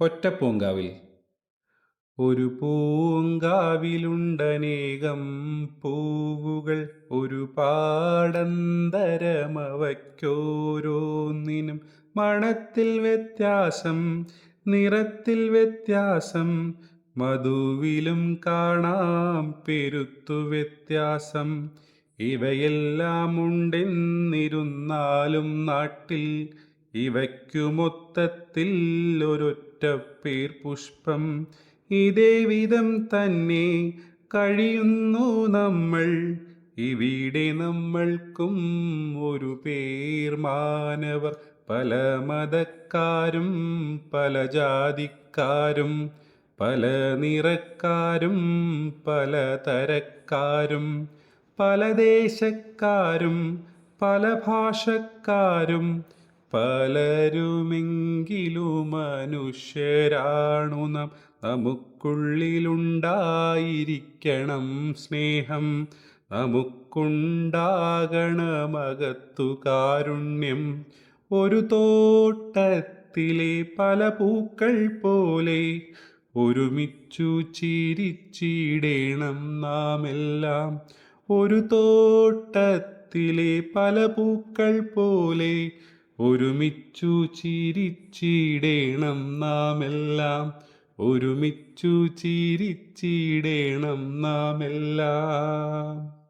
ഒറ്റപ്പൂങ്കാവിൽ ഒരു പൂങ്കാവിലുണ്ടനേകം പൂവുകൾ. ഒരു പാടന്തരമവയ്ക്കോരോന്നിനും മണത്തിൽ വ്യത്യാസം നിറത്തിൽ വ്യത്യാസം മധുവിലും കാണാം പെരുത്തു വ്യത്യാസം. ഇവയെല്ലാം ഉണ്ടെന്നിരുന്നാലും നാട്ടിൽ ഇവയ്ക്കുമൊത്തത്തിൽ പേർ പുഷ്പം. ഇതേ വിധം തന്നെ കഴിയുന്നു നമ്മൾ. ഇവിടെ നമ്മൾക്കും ഒരു പേർ മാനവർ. പല മതക്കാരും പല ജാതിക്കാരും പല നിറക്കാരും പല തരക്കാരും പല ദേശക്കാരും പല ഭാഷക്കാരും പലരുമെങ്കിലും മനുഷ്യരാണു നാം. നമുക്കുള്ളിലുണ്ടായിരിക്കണം സ്നേഹം. നമുക്കുണ്ടാകണമകത്തു കാരുണ്യം ഒരു തോട്ടത്തിലെ പല പൂക്കൾ പോലെ ഒരുമിച്ചു ചിരിച്ചിടേണം നാം എല്ലാം ഒരു തോട്ടത്തിലെ പല പൂക്കൾ പോലെ ഒരുമിച്ചു ചിരിച്ചിടേണം നാം എല്ലാം ഒരുമിച്ചു ചിരിച്ചിടേണം നാം എല്ലാം